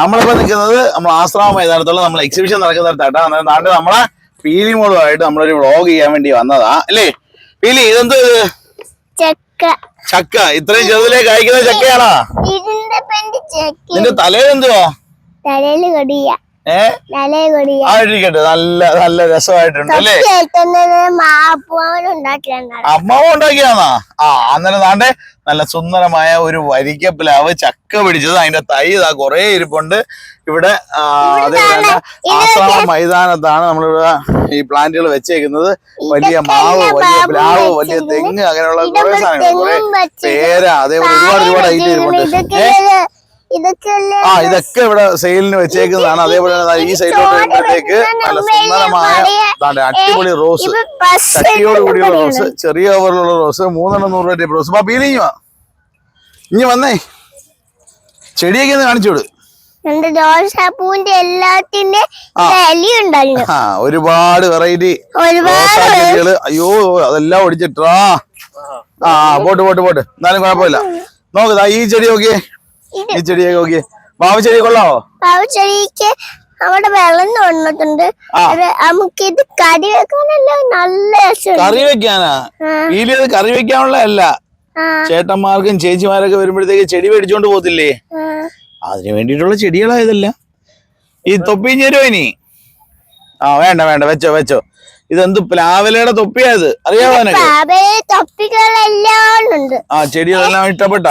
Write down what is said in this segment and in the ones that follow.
നമ്മളിപ്പോ നിൽക്കുന്നത് നമ്മൾ ആശ്രമ മൈതാനത്തുള്ള നമ്മൾ എക്സിബിഷൻ നടക്കുന്ന അന്നേരം നാട്ടിൽ നമ്മളെ പീലി മോളുമായിട്ട് നമ്മളൊരു വ്ളോഗ് ചെയ്യാൻ വേണ്ടി വന്നതാ. അല്ലേ? പീലി ഇതെന്ത് ഇത്? ചെക്ക. ചക്ക. ഇത്രയും ചെറുതിലേക്ക് അയക്കുന്ന ചക്കയാണോ? നിന്റെ തലയിൽ എന്തുവാ? തലയിൽ കൊടിയ. ആയിരിക്കട്ടെ നല്ല നല്ല രസമായിട്ടുണ്ട് അല്ലേ? അമ്മാവ് ഉണ്ടാക്കിയാന്നാ ആ അന്നേരം താണ്ടെ നല്ല സുന്ദരമായ ഒരു വരിക്കപ്പിലാവ് ചക്ക പിടിച്ചത്. അതിന്റെ തൈ ഇതാ കൊറേ ഇരിപ്പുണ്ട്. ഇവിടെ അതേപോലെ ആശ്രമ മൈതാനത്താണ് നമ്മളിവിടെ ഈ പ്ലാന്റുകൾ വെച്ചേക്കുന്നത്. വലിയ മാവ് വലിയ പ്ലാവ് വലിയ തെങ്ങ് അങ്ങനെയുള്ള കുറെ സാധനങ്ങൾ. കുറെ പേര അതേപോലെ ഒരുപാട് ഒരുപാട് ഐറ്റം ഇരിപ്പുണ്ട്. ആ ഇതൊക്കെ ഇവിടെ സെയിലിന് വെച്ചേക്കുന്നതാണ്. അതേപോലെ ഈ സൈഡിലോട്ട് വരുമ്പോഴത്തേക്ക് നല്ല സുന്ദരമായ അടിപൊളി റോസ് ചട്ടിയോട് കൂടിയുള്ള റോസ് ചെറിയ ഓവറിലുള്ള റോസ് മൂന്നെണ്ണം നൂറ് രൂപ റോസ് അപ്പൊ വാ. ഇനി വന്നേ. ചെടിയൊക്കെ ഒന്ന് കാണിച്ചോട് റോസാപ്പൂവിന്റെ എല്ലാത്തിന്റെ ആ ഒരുപാട് വെറൈറ്റി ഒരുപാട് ചെടികൾ അയ്യോ അതെല്ലാം ഒടിച്ചിട്ടാ. ആ പോട്ട് പോട്ട് പോട്ട്. എന്നാലും കുഴപ്പമില്ല. നോക്ക് ഈ ചെടി നോക്കിയേ. ഈ ചെടിയൊക്കെ നോക്കി. മാവ് ചെടി കൊള്ളാവോ? പാവച്ചെടിക്ക് അവിടെ വെള്ളം തോന്നിട്ടുണ്ട് നമുക്ക് ഇത് കറി വെക്കാനല്ല നല്ല കറി വെക്കാനാ? ആ, ഇത് കറി വെക്കാനുള്ളതല്ല അല്ല. ചേട്ടന്മാർക്കും ചേച്ചിമാരൊക്കെ വരുമ്പോഴത്തേക്ക് ചെടി മേടിച്ചോണ്ട് പോകത്തില്ലേ. അതിന് വേണ്ടിയിട്ടുള്ള ചെടികളായതല്ല ഈ തൊപ്പിയും ചേരുവോ ഇനി? ആ വേണ്ട വേണ്ട. വെച്ചോ വെച്ചോ. ഇതെന്ത് പ്ലാവലയുടെ തൊപ്പിയാ ഇത്? അറിയാവോ ആ ചെടികളെല്ലാം ഇഷ്ടപ്പെട്ട?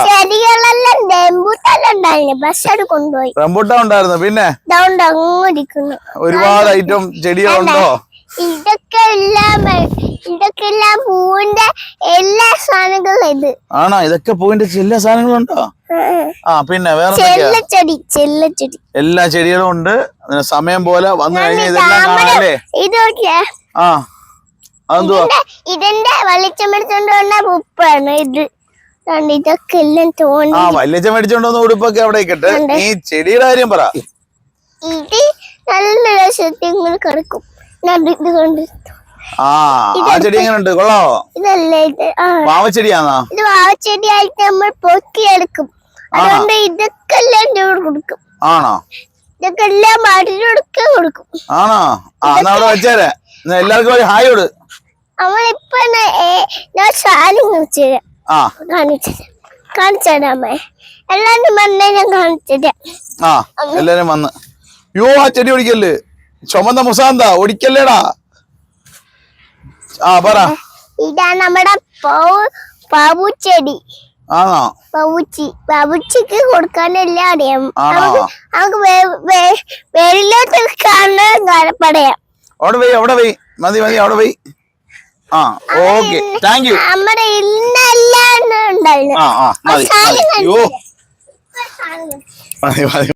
റംബൂട്ടാ ഉണ്ടായിരുന്നു. പിന്നെ? ഒരുപാട് ഐറ്റം ചെടികളുണ്ടോ? ഇതൊക്കെ എല്ലാം ഇതൊക്കെ എല്ലാം പൂവിന്റെ എല്ലാ സാധനങ്ങളും ഇത്. ആണോ? ഇതൊക്കെ പൂവിന്റെ എല്ലാ സാധനങ്ങളുണ്ടോ? ആ, പിന്നെ വേറെ ചെല്ലച്ചെടി ചെല്ലച്ചെടി. എല്ലാ ചെടികളും ഉണ്ട്. സമയം പോലെ വന്നു കഴിഞ്ഞാൽ ഇതെല്ലാം കാണാല്ലേ? ഇത് നോക്കിയേ. ആ അതെന്തുവാ? ഇതിന്റെ വെളിച്ചം ഉപ്പാണ് ഇത്. കണ്ടോ, ഇതൊക്കെ എല്ലാം തോന്നി. ആ ഉടുപ്പൊക്കെ അവിടെ ഇക്കട്ടെ നീ ചെടിയുടെ കാര്യം പറ. ഇത് നല്ല രസത്തിൽ കിടക്കും. ഞാൻ ഇത് കൊണ്ട് ആ ആ ചെടി എങ്ങനെ ഉണ്ട് കൊള്ളാവോ? ഇതല്ലേ ഇത്? വാവച്ചെടിയാണോ? ഇത് വാവച്ചെടിയായിട്ട് നമ്മൾ പൊക്കിയെടുക്കും. അതുകൊണ്ട് ഇതൊക്കെ എല്ലാം കൊടുക്കും. ആണോ? ഇതൊക്കെ എല്ലാം മാറ്റി കൊടുക്കും. ആണോ? ആ എന്നാ അവിടെ വെച്ചേരെ. എല്ലാവർക്കും ഒരു ഹായ് കൊടു. ആ. എല്ലാരും വന്നേ യോ ആ ചെടി ഒടിക്കല്ല്. ചുമന്ന മുസാന്ത ഓടിക്കല്ലേടാ ആ പറ. ഇതാ നമ്മുടെ പവുച്ചെടി ആണോ? പവുച്ചി പവുച്ചിക്ക് കൊടുക്കാനെല്ലാം അറിയാം? നമുക്ക് നമുക്ക് വെ- വെ- വെളിയിലോട്ട് കാണാൻ പറയാം അവിടെ പോയി അവിടെ പോയി. മതി മതി അവിടെ പോയി. ആ ഓക്കെ. താങ്ക് യു ആ ആ മതി മതി. യോ. മതി മതി.